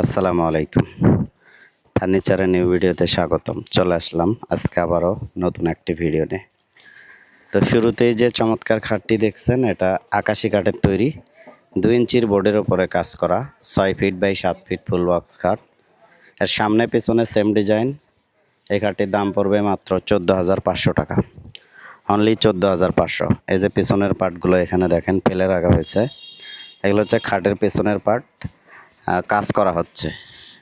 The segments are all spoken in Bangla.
আসসালামু আলাইকুম। ফার্নিচারের নিউ ভিডিওতে স্বাগতম। চলে আসলাম আজকে আবারও নতুন একটি ভিডিও নিয়ে। তো শুরুতেই যে চমৎকার খাটটি দেখছেন, এটা আকাশি কাঠের তৈরি। দুই ইঞ্চির বোর্ডের ওপরে কাজ করা, ছয় ফিট বাই সাত ফিট ফুল বক্স খাট। এর সামনে পেছনে সেম ডিজাইন এই খাটটির দাম পড়বে মাত্র চোদ্দ হাজার পাঁচশো টাকা। অনলি চোদ্দ হাজার পাঁচশো। এই যে পেছনের পার্টগুলো এখানে দেখেন ফেলে রাখা হয়েছে। এগুলো হচ্ছে খাটের পেছনের পার্ট কাজ করা হচ্ছে।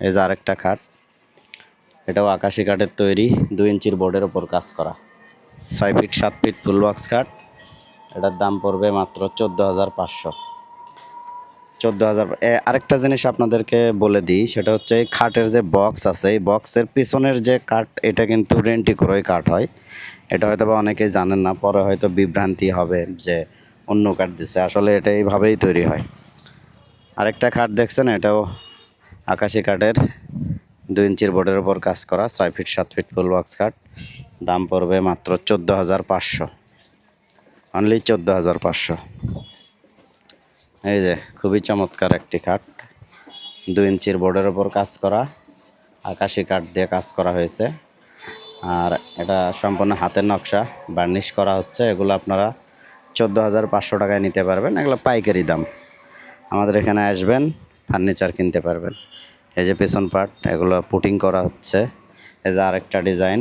এই যে আরেকটা খাট, এটাও আকাশি কাঠের তৈরি, দুই ইঞ্চির বোর্ডের ওপর কাজ করা। ছয় ফিট, সাত ফিট ফুল বক্স খাট, এটার দাম পড়বে মাত্র চোদ্দ হাজার পাঁচশো। চোদ্দ হাজার আরেকটা জিনিস আপনাদেরকে বলে দিই, সেটা হচ্ছে এই খাটের যে বক্স আছে, এই বক্সের পিছনের যে কাঠ, এটা কিন্তু রেন্টি করেই কাঠ হয়। এটা হয়তো বা অনেকেই জানেন না, পরে হয়তো বিভ্রান্তি হবে যে অন্য কাঠ দিছে। আসলে এটা এইভাবেই তৈরি হয়। আরেকটা খাট দেখছেন, এটাও আকাশি কাঠের। দুই ইঞ্চির বোর্ডের ওপর কাজ করা, ছয় ফিট, সাত ফিট ফুল বক্স খাট। দাম পড়বে মাত্র চোদ্দ হাজার পাঁচশো। অনলি চোদ্দ হাজার পাঁচশো। এই যে, খুবই চমৎকার একটি খাট। দুই ইঞ্চির বোর্ডের ওপর কাজ করা, আকাশি কাঠ দিয়ে কাজ করা হয়েছে। আর এটা সম্পূর্ণ হাতের নকশা, বার্নিশ করা হচ্ছে। এগুলো আপনারা চোদ্দ হাজার পাঁচশো টাকায় নিতে পারবেন। এগুলো পাইকারি দাম। আমাদের এখানে আসবেন ফার্নিচার কিনতে পারবেন। এই যে পেছন পার্ট এগুলো পুটিং করা হচ্ছে। এই যে আরেকটা ডিজাইন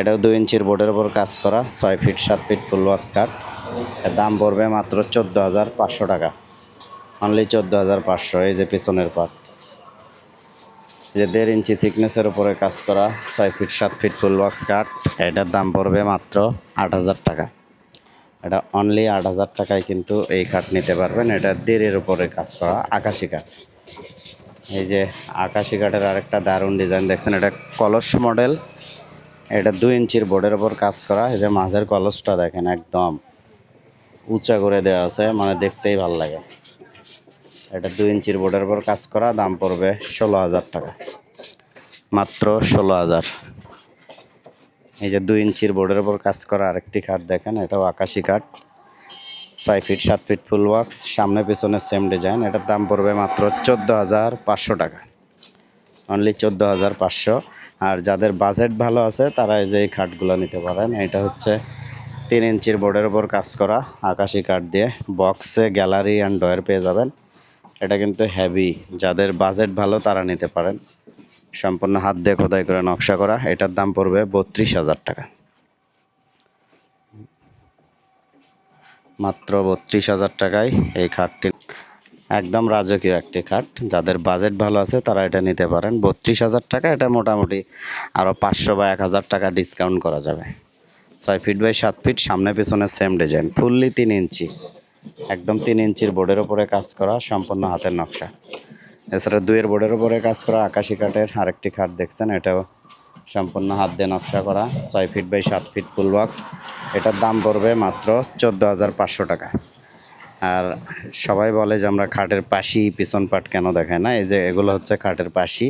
এটাও দুই ইঞ্চির বোর্ডের ওপর কাজ করা, ছয় ফিট সাত ফিট ফুল বক্স কাঠ এর দাম পড়বে মাত্র চোদ্দ হাজার পাঁচশো টাকা। অনলি চোদ্দ হাজার পাঁচশো, এই যে পেছনের পার্ট যে দেড় ইঞ্চি থিকনেসের উপরে কাজ করা, ছয় ফিট সাত ফিট ফুল বক্স কাঠ এটার দাম পড়বে মাত্র আট হাজার টাকা। এটা অনলি আট হাজার টাকায় কিন্তু এই কাঠ নিতে পারবেন। এটা দেড়ের উপরে কাজ করা আকাশি কাঠ। এই যে আকাশি কাঠের আরেকটা দারুণ ডিজাইন দেখছেন, এটা কলস মডেল। এটা দুই ইঞ্চির বোর্ডের ওপর কাজ করা। এই যে মাঝের কলসটা দেখেন একদম উঁচা করে দেওয়া আছে মানে দেখতেই ভালো লাগে। এটা দুই ইঞ্চির বোর্ডের ওপর কাজ করা, দাম পড়বে ষোলো হাজার টাকা। মাত্র ষোলো হাজার। এই যে দুই ইঞ্চির বোর্ডের ওপর কাজ করা আরেকটি কাঠ দেখেন, এটাও আকাশি কাঠ ছয় ফিট, সাত ফিট ফুল বক্স সামনে পিছনে সেম ডিজাইন এটার দাম পড়বে মাত্র চোদ্দ হাজার পাঁচশো টাকা। অনলি চোদ্দ হাজার পাঁচশো। আর যাদের বাজেট ভালো আছে, তারা এই যে এই খাটগুলো নিতে পারেন। এটা হচ্ছে তিন ইঞ্চির বোর্ডের ওপর কাজ করা আকাশি কাঠ দিয়ে। বক্সে গ্যালারি অ্যান্ড ডয়ার পেয়ে যাবেন। এটা কিন্তু হেভি যাদের বাজেট ভালো, তারা নিতে পারেন। সম্পূর্ণ হাত দিয়ে খোদাই করে নকশা করা, এটার দাম পড়বে বত্রিশ হাজার টাকা। মাত্র বত্রিশ হাজার টাকায় এই খাটটি। একদম রাজকীয় একটি খাট, যাদের বাজেট ভালো আছে তারা এটা নিতে পারেন। বত্রিশ হাজার টাকা, এটা মোটামুটি আরও পাঁচশো বা এক হাজার টাকা ডিসকাউন্ট করা যাবে। ছয় ফিট বাই সাত ফিট সামনে পিছনে সেম ডিজাইন ফুললি তিন ইঞ্চি। একদম তিন ইঞ্চির বোর্ডের ওপরে কাজ করা, সম্পূর্ণ হাতের নকশা। এছাড়া দুইয়ের বোর্ডের ওপরে কাজ করা আকাশি কাঠের আরেকটি খাট দেখছেন, এটাও সম্পূর্ণ হাত দিয়ে নকশা করা, ছয় ফিট বাই সাত ফিট ফুল বক্স এটার দাম পড়বে মাত্র চোদ্দ হাজার পাঁচশো টাকা। আর সবাই বলে যে আমরা খাটের পাশি, পিছন পাট কেন দেখায় না? এই যে এগুলো হচ্ছে খাটের পাশি,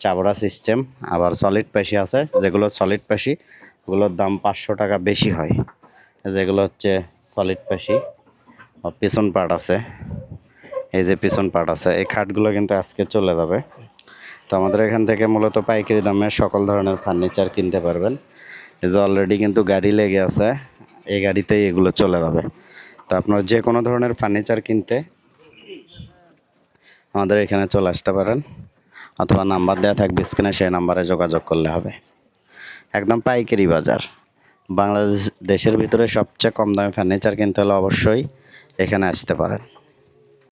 চাবড়া সিস্টেম আবার সলিড পাশি আছে, যেগুলো সলিড পাশি, ওগুলোর দাম পাঁচশো টাকা বেশি হয়। যেগুলো হচ্ছে সলিড পাশি পিছন পাট আছে। এই যে পিছন পাট আছে, এই খাটগুলো কিন্তু আজকে চলে যাবে। তো আমাদের এখান থেকে মূলত পাইকারি দামে সকল ধরনের ফার্নিচার কিনতে পারবেন। এই যে অলরেডি কিন্তু গাড়ি লেগে আছে, এই গাড়িতেই এগুলো চলে যাবে। তো আপনার যে কোনো ধরনের ফার্নিচার কিনতে আমাদের এখানে চলে আসতে পারেন, অথবা নাম্বার দেওয়া থাকবে স্ক্রিনে, সেই নাম্বারে যোগাযোগ করলে হবে। একদম পাইকারি বাজার। বাংলাদেশ, দেশের ভিতরে সবচেয়ে কম দামে ফার্নিচার কিনতে হলে অবশ্যই এখানে আসতে পারেন।